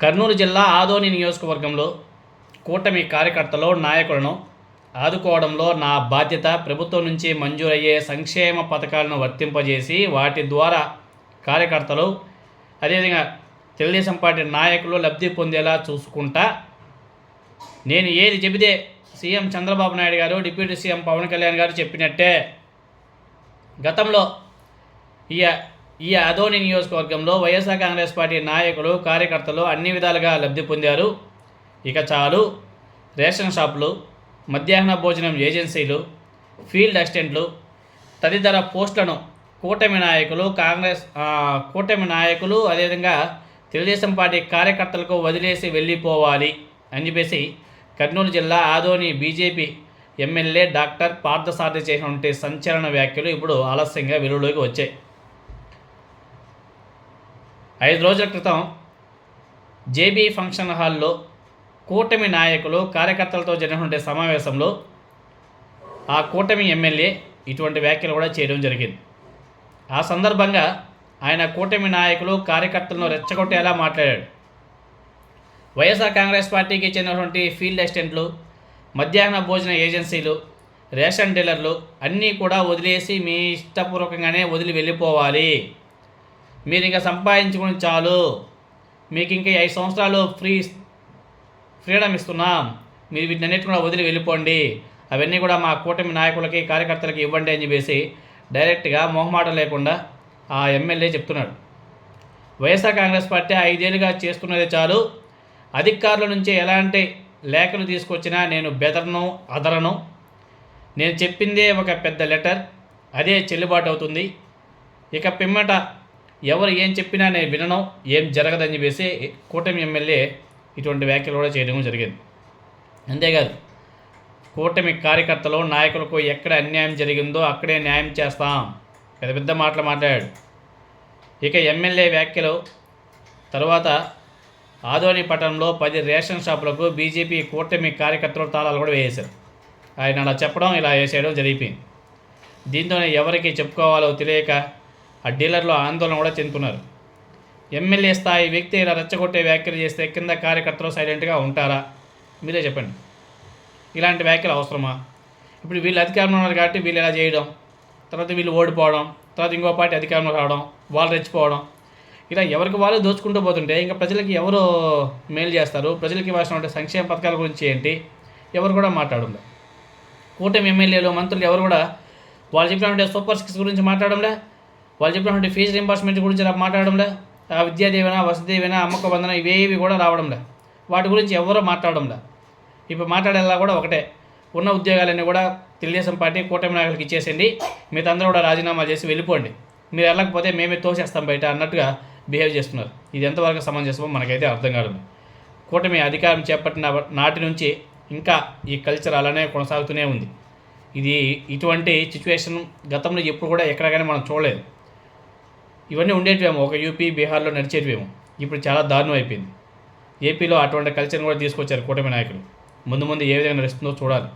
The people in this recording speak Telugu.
కర్నూలు జిల్లా ఆదోని నియోజకవర్గంలో కూటమి కార్యకర్తలు నాయకులను ఆదుకోవడంలో నా బాధ్యత ప్రభుత్వం నుంచి మంజూరయ్యే సంక్షేమ పథకాలను వర్తింపజేసి వాటి ద్వారా కార్యకర్తలు అదేవిధంగా తెలుగుదేశం పార్టీ నాయకులు లబ్ధి పొందేలా చూసుకుంటా నేను ఏది చెబితే సీఎం చంద్రబాబు నాయుడు గారు డిప్యూటీ సీఎం పవన్ కళ్యాణ్ గారు చెప్పినట్టే గతంలో ఈ ఈ అదోని నియోజకవర్గంలో వైఎస్ఆర్ కాంగ్రెస్ పార్టీ నాయకులు కార్యకర్తలు అన్ని విధాలుగా లబ్ధి పొందారు. ఇక చాలు. రేషన్ షాపులు మధ్యాహ్న భోజనం ఏజెన్సీలు ఫీల్డ్ అసిస్టెంట్లు తదితర పోస్టులను కూటమి నాయకులు కాంగ్రెస్ కూటమి నాయకులు అదేవిధంగా తెలుగుదేశం పార్టీ కార్యకర్తలకు వదిలేసి వెళ్ళిపోవాలి అని చెప్పేసి కర్నూలు జిల్లా Adoni BJP MLA doctor Parthasarathi చేసినటువంటి సంచలన వ్యాఖ్యలు ఇప్పుడు ఆలస్యంగా వెలుగులోకి వచ్చాయి. ఐదు రోజుల క్రితం జేబీ ఫంక్షన్ హాల్లో కూటమి నాయకులు కార్యకర్తలతో జరిగినటువంటి సమావేశంలో ఆ కూటమి ఎమ్మెల్యే ఇటువంటి వ్యాఖ్యలు కూడా చేయడం జరిగింది. ఆ సందర్భంగా ఆయన కూటమి నాయకులు కార్యకర్తలను రెచ్చగొట్టేలా మాట్లాడాడు. వైఎస్ఆర్ కాంగ్రెస్ పార్టీకి చెందినటువంటి ఫీల్డ్ అసిస్టెంట్లు మధ్యాహ్న భోజన ఏజెన్సీలు రేషన్ డీలర్లు అన్నీ కూడా వదిలేసి మీ ఇష్టపూర్వకంగానే వదిలి వెళ్ళిపోవాలి. మీరు ఇంకా సంపాదించుకుని చాలు. మీకు ఇంకా ఐదు సంవత్సరాలు ఫ్రీ ఫ్రీడమ్ ఇస్తున్నాం. మీరు వీటినన్నిటి కూడా వదిలి వెళ్ళిపోండి. అవన్నీ కూడా మా కూటమి నాయకులకి కార్యకర్తలకి ఇవ్వండి అని చెప్పేసి డైరెక్ట్గా మొహమాట లేకుండా ఆ ఎమ్మెల్యే చెప్తున్నాడు. వైఎస్ఆర్ కాంగ్రెస్ పార్టీ ఐదేళ్ళుగా చేస్తున్నది చాలు. అధికారుల నుంచి ఎలాంటి లేఖలు తీసుకొచ్చినా నేను బెదరను అదరను. నేను చెప్పిందే ఒక పెద్ద లెటర్. అదే చెల్లుబాటు అవుతుంది. ఇక పిమ్మట ఎవరు ఏం చెప్పినా నేను వినను ఏం జరగదని చెప్పేసి కూటమి ఎమ్మెల్యే ఇటువంటి వ్యాఖ్యలు కూడా చేయడం జరిగింది. అంతేకాదు కూటమి కార్యకర్తలు నాయకులకు ఎక్కడ అన్యాయం జరిగిందో అక్కడే న్యాయం చేస్తాం. పెద్ద పెద్ద మాటలు మాట్లాడాడు. ఇక ఎమ్మెల్యే వ్యాఖ్యలు తర్వాత ఆదోని పట్టణంలో పది రేషన్ షాపులకు బీజేపీ కూటమి కార్యకర్తలు తాళాలు కూడా వేశారు ఆయన అలా చెప్పడం ఇలా వేసేయడం జరిగిపోయింది. దీంతోనే ఎవరికి చెప్పుకోవాలో తెలియక ఆ డీలర్లు ఆందోళన కూడా చెందుతున్నారు. ఎమ్మెల్యే స్థాయి వ్యక్తి ఇలా రెచ్చగొట్టే వ్యాఖ్యలు చేస్తే కింద కార్యకర్తలు సైలెంట్గా ఉంటారా? మీరే చెప్పండి. ఇలాంటి వ్యాఖ్యలు అవసరమా? ఇప్పుడు వీళ్ళు అధికారంలో ఉన్నారు కాబట్టి వీళ్ళు ఇలా చేయడం? తర్వాత వీళ్ళు ఓడిపోవడం తర్వాత ఇంకో పార్టీ అధికారంలో రావడం వాళ్ళు రెచ్చిపోవడం. ఇలా ఎవరికి వాళ్ళు దోచుకుంటూ పోతుంటే ఇంకా ప్రజలకి ఎవరు మేలు చేస్తారు? ప్రజలకి ఇవ్వాల్సిన సంక్షేమ పథకాల గురించి ఏంటి? ఎవరు కూడా మాట్లాడంలే కూటమి ఎమ్మెల్యేలు మంత్రులు ఎవరు కూడా వాళ్ళు చెప్పినటువంటి సూపర్ సిక్స్ గురించి మాట్లాడంలే వాళ్ళు చెప్పినటువంటి ఫీజు రింబర్స్మెంట్ గురించి మాట్లాడడంలే ఆ విద్యాదీవెన వసతిదీవెన అమ్మక బంధన ఇవేవి కూడా రావడంలే. వాటి గురించి ఎవరో మాట్లాడడంలే. ఇప్పుడు మాట్లాడేలా కూడా ఒకటే. ఉన్న ఉద్యోగాలన్నీ కూడా తెలుగుదేశం పార్టీ కూటమి నాయకులకు ఇచ్చేసింది. మిగతా అందరూ కూడా రాజీనామా చేసి వెళ్ళిపోండి. మీరు వెళ్ళకపోతే మేమే తోసేస్తాం బయట అన్నట్టుగా బిహేవ్ చేస్తున్నారు. ఇది ఎంతవరకు సమంజసమో మనకైతే అర్థం కాదు. కూటమి అధికారం చేపట్టిన నాటి నుంచి ఇంకా ఈ కల్చర్ అలానే కొనసాగుతూనే ఉంది. ఇది ఇటువంటి సిచ్యువేషన్ గతంలో ఎప్పుడు కూడా ఎక్కడ కానీ మనం చూడలేదు. ఇవన్నీ ఉండేటివేమో. ఒక యూపీ బీహార్లో నడిచేటివేమో. ఇప్పుడు చాలా దారుణం అయిపోయింది. ఏపీలో అటువంటి కల్చర్ని కూడా తీసుకొచ్చారు కూటమి నాయకులు. ముందు ముందు ఏ విధంగా నడుస్తుందో చూడాలి.